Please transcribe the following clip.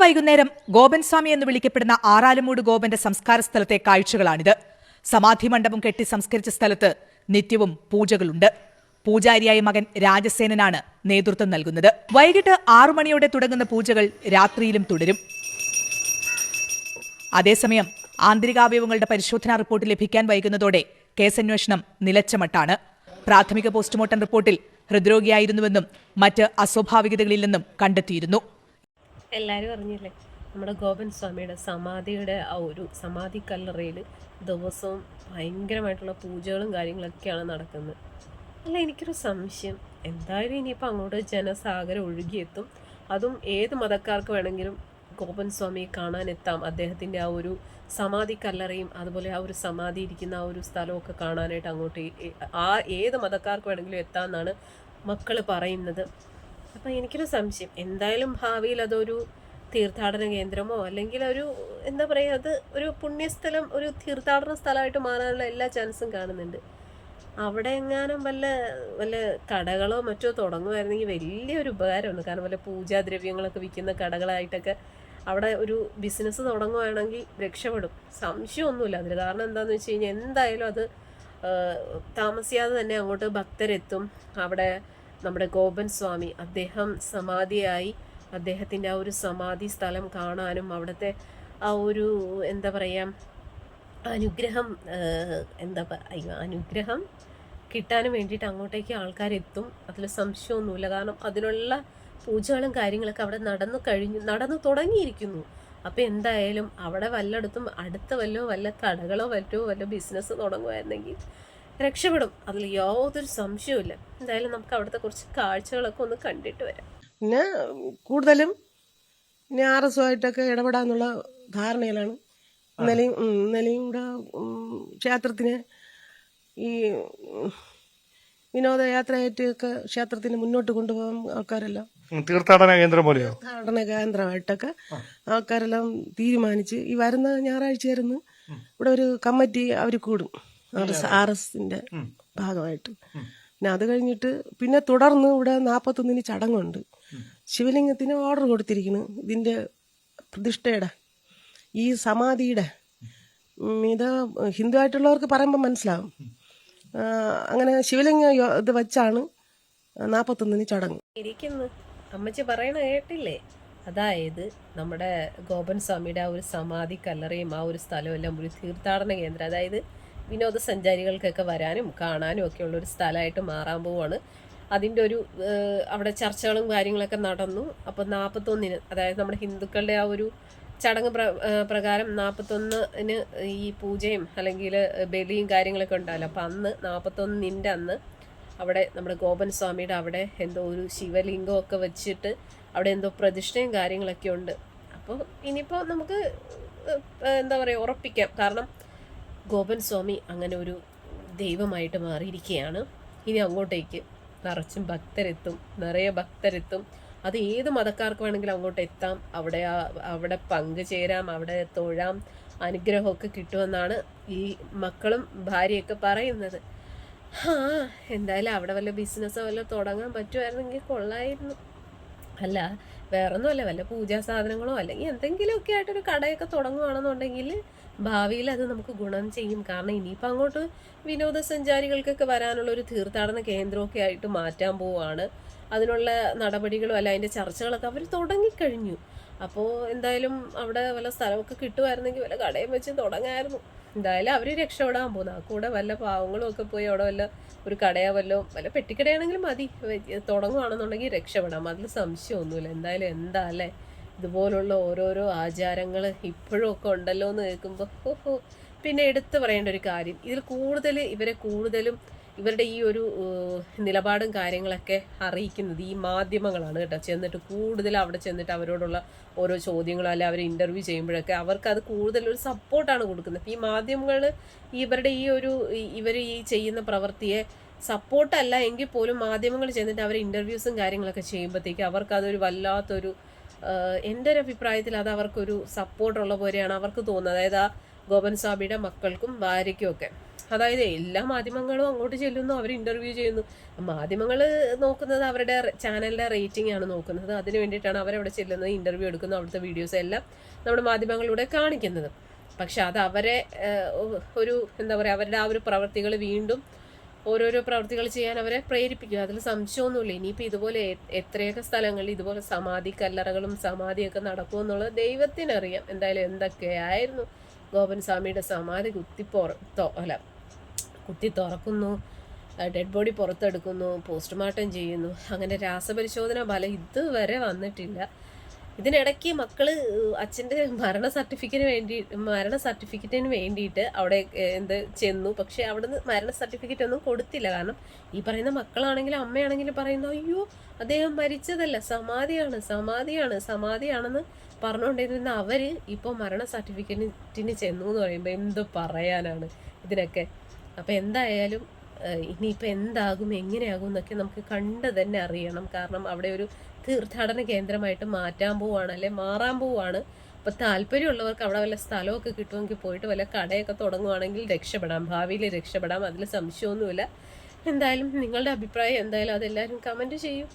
വൈകുന്നേരം ഗോപൻ സ്വാമി എന്ന് വിളിക്കപ്പെടുന്ന ആറാലുമൂട് ഗോപന്റെ സംസ്കാര സ്ഥലത്തെ കാഴ്ചകളാണിത്. സമാധി മണ്ഡപം കെട്ടി സംസ്കരിച്ച സ്ഥലത്ത് നിത്യവും പൂജകളുണ്ട്. പൂജാരിയായ മകൻ രാജസേനനാണ് നേതൃത്വം നൽകുന്നത്. വൈകിട്ട് ആറു മണിയോടെ തുടങ്ങുന്ന പൂജകൾ രാത്രിയിലും തുടരും. അതേസമയം ആന്തരികാവയവങ്ങളുടെ പരിശോധനാ റിപ്പോർട്ട് ലഭിക്കാൻ വൈകുന്നതോടെ കേസന്വേഷണം നിലച്ചമട്ടാണ്. പ്രാഥമിക പോസ്റ്റ്മോർട്ടം റിപ്പോർട്ടിൽ ഹൃദ്രോഗിയായിരുന്നുവെന്നും മറ്റ് അസ്വാഭാവികതകളില്ലെന്നും കണ്ടെത്തിയിരുന്നു. എല്ലാവരും അറിഞ്ഞില്ലേ? നമ്മുടെ ഗോപൻ സ്വാമിയുടെ സമാധിയുടെ ആ ഒരു സമാധി കല്ലറയിൽ ദിവസവും ഭയങ്കരമായിട്ടുള്ള പൂജകളും കാര്യങ്ങളൊക്കെയാണ് നടക്കുന്നത്. അല്ല എനിക്കൊരു സംശയം. എന്തായാലും ഇനിയിപ്പോൾ അങ്ങോട്ട് ജനസാഗരം ഒഴുകിയെത്തും. അതും ഏത് മതക്കാർക്ക് വേണമെങ്കിലും ഗോപൻ സ്വാമിയെ കാണാനെത്താം. അദ്ദേഹത്തിന്റെ ആ ഒരു സമാധി കല്ലറയും അതുപോലെ ആ ഒരു സമാധി ഇരിക്കുന്ന ആ ഒരു സ്ഥലമൊക്കെ കാണാനായിട്ട് അങ്ങോട്ട് ആ ഏത് മതക്കാർക്ക് വേണമെങ്കിലും എത്താമെന്നാണ് മക്കൾ പറയുന്നത്. അപ്പം എനിക്കൊരു സംശയം. എന്തായാലും ഭാവിയിൽ അതൊരു തീർത്ഥാടന കേന്ദ്രമോ അല്ലെങ്കിൽ ഒരു എന്താ പറയുക അത് ഒരു പുണ്യസ്ഥലം ഒരു തീർത്ഥാടന സ്ഥലമായിട്ട് മാറാനുള്ള എല്ലാ ചാൻസും കാണുന്നുണ്ട്. അവിടെ എങ്ങാനും വല്ല വല്ല കടകളോ മറ്റോ തുടങ്ങുമായിരുന്നെങ്കിൽ വലിയൊരു ഉപകാരമാണ്. കാരണം വല്ല പൂജാദ്രവ്യങ്ങളൊക്കെ വിൽക്കുന്ന കടകളായിട്ടൊക്കെ അവിടെ ഒരു ബിസിനസ് തുടങ്ങുവാണെങ്കിൽ രക്ഷപ്പെടും. സംശയമൊന്നുമില്ല. അതിൽ കാരണം എന്താണെന്ന് വെച്ച് കഴിഞ്ഞാൽ എന്തായാലും അത് താമസിയാതെ തന്നെ അങ്ങോട്ട് ഭക്തരെത്തും. അവിടെ നമ്മുടെ ഗോപൻ സ്വാമി അദ്ദേഹം സമാധിയായി അദ്ദേഹത്തിന്റെ ആ ഒരു സമാധി സ്ഥലം കാണാനും അവിടുത്തെ ആ ഒരു എന്താ പറയുക അനുഗ്രഹം എന്താ അയ്യോ അനുഗ്രഹം കിട്ടാനും വേണ്ടിയിട്ട് അങ്ങോട്ടേക്ക് ആൾക്കാരെത്തും. അതിൽ സംശയമൊന്നുമില്ല. കാരണം അതിനുള്ള പൂജകളും കാര്യങ്ങളൊക്കെ അവിടെ നടന്നു കഴിഞ്ഞു നടന്നു തുടങ്ങിയിരിക്കുന്നു. അപ്പോൾ എന്തായാലും അവിടെ വല്ലയിടത്തും അടുത്ത വല്ലോ വല്ല കടകളോ മറ്റോ വല്ല ബിസിനസ് തുടങ്ങുമായിരുന്നെങ്കിൽ രക്ഷപ്പെടും. അതിൽ യാതൊരു സംശയവുമില്ല. എന്തായാലും നമുക്ക് അവിടുത്തെ കുറച്ച് കാഴ്ചകളൊക്കെ ഒന്ന് കണ്ടിട്ട് വരാം. പിന്നെ കൂടുതലും ഇനി ആർ എസ് ആയിട്ടൊക്കെ ഇടപെടാന്നുള്ള ധാരണയിലാണ്. ഇന്നലെയും ഇന്നലെയും കൂടെ ക്ഷേത്രത്തിന് ഈ വിനോദയാത്രയായിട്ടൊക്കെ ക്ഷേത്രത്തിന് മുന്നോട്ട് കൊണ്ടുപോകാൻ ആൾക്കാരെല്ലാം തീർത്ഥാടന കേന്ദ്രം പോലെയോ? തീർത്ഥാടന കേന്ദ്രമായിട്ടൊക്കെ ആൾക്കാരെല്ലാം തീരുമാനിച്ച് ഈ വരുന്ന ഞായറാഴ്ചയായിരുന്നു ഇവിടെ ഒരു കമ്മിറ്റി അവർ കൂടും. ആർ എസ് ആർ എസിന്റെ ഭാഗമായിട്ട്. പിന്നെ അത് കഴിഞ്ഞിട്ട് പിന്നെ തുടർന്ന് ഇവിടെ നാൽപ്പത്തൊന്നിന് ചടങ്ങുണ്ട്. ശിവലിംഗത്തിന് ഓർഡർ കൊടുത്തിരിക്കുന്നു. ഇതിന്റെ പ്രതിഷ്ഠയുടെ ഈ സമാധിയുടെ. ഇത് ഹിന്ദു ആയിട്ടുള്ളവർക്ക് പറയുമ്പോൾ മനസ്സിലാവും അങ്ങനെ ശിവലിംഗ ഇത് വെച്ചാണ് നാൽപ്പത്തൊന്നിന് ചടങ്ങ്. ഇരിക്കുന്നു. അമ്മച്ചി പറയണ കേട്ടില്ലേ? അതായത് നമ്മുടെ ഗോപൻ സ്വാമിയുടെ ആ ഒരു സമാധി കല്ലറയും ആ ഒരു സ്ഥലവും എല്ലാം ഒരു തീർത്ഥാടന കേന്ദ്രം. അതായത് വിനോദസഞ്ചാരികൾക്കൊക്കെ വരാനും കാണാനും ഒക്കെ ഉള്ളൊരു സ്ഥലമായിട്ട് മാറാൻ പോവാണ്. അതിന്റെ ഒരു അവിടെ ചർച്ചകളും കാര്യങ്ങളൊക്കെ നടന്നു. അപ്പോൾ നാൽപ്പത്തൊന്നിന് അതായത് നമ്മുടെ ഹിന്ദുക്കളുടെ ആ ഒരു ചടങ്ങ് പ്ര പ്രകാരം നാൽപ്പത്തൊന്നിന് ഈ പൂജയും അല്ലെങ്കിൽ ബലിയും കാര്യങ്ങളൊക്കെ ഉണ്ടാവില്ല? അപ്പം അന്ന് നാൽപ്പത്തൊന്നിന്റെ അന്ന് അവിടെ നമ്മുടെ ഗോപൻ സ്വാമിയുടെ അവിടെ എന്തോ ഒരു ശിവലിംഗം ഒക്കെ വെച്ചിട്ട് അവിടെ എന്തോ പ്രതിഷ്ഠയും കാര്യങ്ങളൊക്കെ ഉണ്ട്. അപ്പോൾ ഇനിയിപ്പോൾ നമുക്ക് എന്താ പറയുക ഉറപ്പിക്കാം. കാരണം ഗോപൻ സ്വാമി അങ്ങനെ ഒരു ദൈവമായിട്ട് മാറിയിരിക്കുകയാണ്. ഇനി അങ്ങോട്ടേക്ക് നിറച്ചും ഭക്തരെത്തും നിറയെ ഭക്തരെത്തും. അത് ഏത് മതക്കാർക്ക് വേണമെങ്കിലും അങ്ങോട്ട് എത്താം. അവിടെ അവിടെ പങ്കുചേരാം അവിടെ തൊഴാം. അനുഗ്രഹമൊക്കെ കിട്ടുമെന്നാണ് ഈ മക്കളും ഭാര്യയൊക്കെ പറയുന്നത്. ആ എന്തായാലും അവിടെ വല്ല ബിസിനസ്സോ വല്ല തുടങ്ങാൻ പറ്റുമായിരുന്നെങ്കിൽ കൊള്ളായിരുന്നു. അല്ല വേറൊന്നുമല്ല വല്ല പൂജാ സാധനങ്ങളോ അല്ലെങ്കിൽ എന്തെങ്കിലുമൊക്കെ ആയിട്ടൊരു കടയൊക്കെ തുടങ്ങുവാണെന്നുണ്ടെങ്കിൽ ഭാവിയിൽ അത് നമുക്ക് ഗുണം ചെയ്യും. കാരണം ഇനിയിപ്പോൾ അങ്ങോട്ട് വിനോദസഞ്ചാരികൾക്കൊക്കെ വരാനുള്ള ഒരു തീർത്ഥാടന കേന്ദ്രമൊക്കെ ആയിട്ട് മാറ്റാൻ പോവുകയാണ് അതിനുള്ള നടപടികളും അല്ല അതിന്റെ ചർച്ചകളൊക്കെ അവർ തുടങ്ങിക്കഴിഞ്ഞു. അപ്പോൾ എന്തായാലും അവിടെ വല്ല സ്ഥലമൊക്കെ കിട്ടുമായിരുന്നെങ്കിൽ വല്ല കടയും വെച്ച് തുടങ്ങായിരുന്നു. എന്തായാലും അവർ രക്ഷപ്പെടാൻ പോകുന്നു. ആ കൂടെ വല്ല പാവങ്ങളും ഒക്കെ പോയി അവിടെ വല്ല ഒരു കടയാ വല്ലോ പെട്ടിക്കടയാണെങ്കിലും മതി. തുടങ്ങുകയാണെന്നുണ്ടെങ്കിൽ രക്ഷപ്പെടാം. അതിൽ സംശയമൊന്നുമില്ല. എന്തായാലും എന്താ അല്ലേ? ഇതുപോലുള്ള ഓരോരോ ആചാരങ്ങൾ ഇപ്പോഴും ഒക്കെ ഉണ്ടല്ലോ എന്ന് കേൾക്കുമ്പോൾ പിന്നെ എടുത്തു പറയേണ്ട ഒരു കാര്യം. ഇതിൽ കൂടുതൽ ഇവരെ കൂടുതലും ഇവരുടെ ഈ ഒരു നിലപാടും കാര്യങ്ങളൊക്കെ അറിയിക്കുന്നത് ഈ മാധ്യമങ്ങളാണ് കേട്ടോ. ചെന്നിട്ട് കൂടുതൽ അവിടെ ചെന്നിട്ട് അവരോടുള്ള ഓരോ ചോദ്യങ്ങളോ അല്ലെ അവരെ ഇന്റർവ്യൂ ചെയ്യുമ്പോഴൊക്കെ അവർക്ക് അത് കൂടുതൽ ഒരു സപ്പോർട്ടാണ് കൊടുക്കുന്നത്. ഈ മാധ്യമങ്ങൾ ഇവരുടെ ഈ ഒരു ഇവർ ഈ ചെയ്യുന്ന പ്രവൃത്തിയെ സപ്പോർട്ടല്ല എങ്കിൽ പോലും മാധ്യമങ്ങൾ ചെന്നിട്ട് അവരെ ഇന്റർവ്യൂസും കാര്യങ്ങളൊക്കെ ചെയ്യുമ്പോഴത്തേക്ക് അവർക്ക് അതൊരു വല്ലാത്തൊരു എന്റെ ഒരു അഭിപ്രായത്തിൽ അത് അവർക്കൊരു സപ്പോർട്ടുള്ള പോലെയാണ് അവർക്ക് തോന്നുന്നത്. അതായത് ആ ഗോപൻ സ്വാമിയുടെ മക്കൾക്കും ഭാര്യയ്ക്കും ഒക്കെ അതായത് എല്ലാ മാധ്യമങ്ങളും അങ്ങോട്ട് ചെല്ലുന്നു അവർ ഇന്റർവ്യൂ ചെയ്യുന്നു. മാധ്യമങ്ങൾ നോക്കുന്നത് അവരുടെ ചാനലിന്റെ റേറ്റിംഗ് ആണ് നോക്കുന്നത്. അതിന് വേണ്ടിയിട്ടാണ് അവരവിടെ ചെല്ലുന്നത് ഇന്റർവ്യൂ എടുക്കുന്നു അവിടുത്തെ വീഡിയോസ് എല്ലാം നമ്മുടെ മാധ്യമങ്ങളിലൂടെ കാണിക്കുന്നത്. പക്ഷെ അത് അവരെ ഒരു എന്താ പറയുക അവരുടെ ആ ഒരു പ്രവർത്തികൾ വീണ്ടും ഓരോരോ പ്രവൃത്തികൾ ചെയ്യാൻ അവരെ പ്രേരിപ്പിക്കും അതിൽ സംശയമൊന്നുമില്ല. ഇനിയിപ്പോൾ ഇതുപോലെ എത്രയൊക്കെ സ്ഥലങ്ങളിൽ ഇതുപോലെ സമാധി കല്ലറകളും സമാധിയൊക്കെ നടക്കുമെന്നുള്ളത് ദൈവത്തിനറിയാം. എന്തായാലും എന്തൊക്കെയായിരുന്നു ഗോപൻ സ്വാമിയുടെ സമാധി കുത്തി അല്ല കുത്തി തുറക്കുന്നു ഡെഡ് ബോഡി പുറത്തെടുക്കുന്നു പോസ്റ്റ്മോർട്ടം ചെയ്യുന്നു. അങ്ങനെ രാസപരിശോധന ഫലം ഇതുവരെ വന്നിട്ടില്ല. ഇതിനിടയ്ക്ക് മക്കൾ അച്ഛന്റെ മരണ സർട്ടിഫിക്കറ്റിന് വേണ്ടി മരണ സർട്ടിഫിക്കറ്റിന് വേണ്ടിയിട്ട് അവിടെ എന്ത് ചെന്നു. പക്ഷെ അവിടുന്ന് മരണ സർട്ടിഫിക്കറ്റ് ഒന്നും കൊടുത്തില്ല. കാരണം ഈ പറയുന്ന മക്കളാണെങ്കിലും അമ്മയാണെങ്കിലും പറയുന്നു അയ്യോ അദ്ദേഹം മരിച്ചതല്ല. സമാധിയാണ് സമാധിയാണ് സമാധിയാണെന്ന് പറഞ്ഞുകൊണ്ടിരുന്ന അവർ ഇപ്പോൾ മരണ സർട്ടിഫിക്കറ്റിന് ചെന്നു എന്ന് പറയുമ്പോൾ എന്ത് പറയാനാണ് ഇതിനൊക്കെ? അപ്പം എന്തായാലും ഇനിയിപ്പോൾ എന്താകും എങ്ങനെയാകും എന്നൊക്കെ നമുക്ക് കണ്ട് തന്നെ അറിയണം. കാരണം അവിടെ ഒരു തീർത്ഥാടന കേന്ദ്രമായിട്ട് മാറ്റാൻ പോവാണ് അല്ലെ മാറാൻ പോവാണ്. അപ്പോൾ താല്പര്യമുള്ളവർക്ക് അവിടെ വല്ല സ്ഥലമൊക്കെ കിട്ടുമെങ്കിൽ പോയിട്ട് വല്ല കടയൊക്കെ തുടങ്ങുവാണെങ്കിൽ രക്ഷപ്പെടാം. ഭാവിയിൽ രക്ഷപ്പെടാം അതിൽ സംശയമൊന്നുമില്ല. എന്തായാലും നിങ്ങളുടെ അഭിപ്രായം എന്തായാലും അതെല്ലാവരും കമന്റ് ചെയ്യും.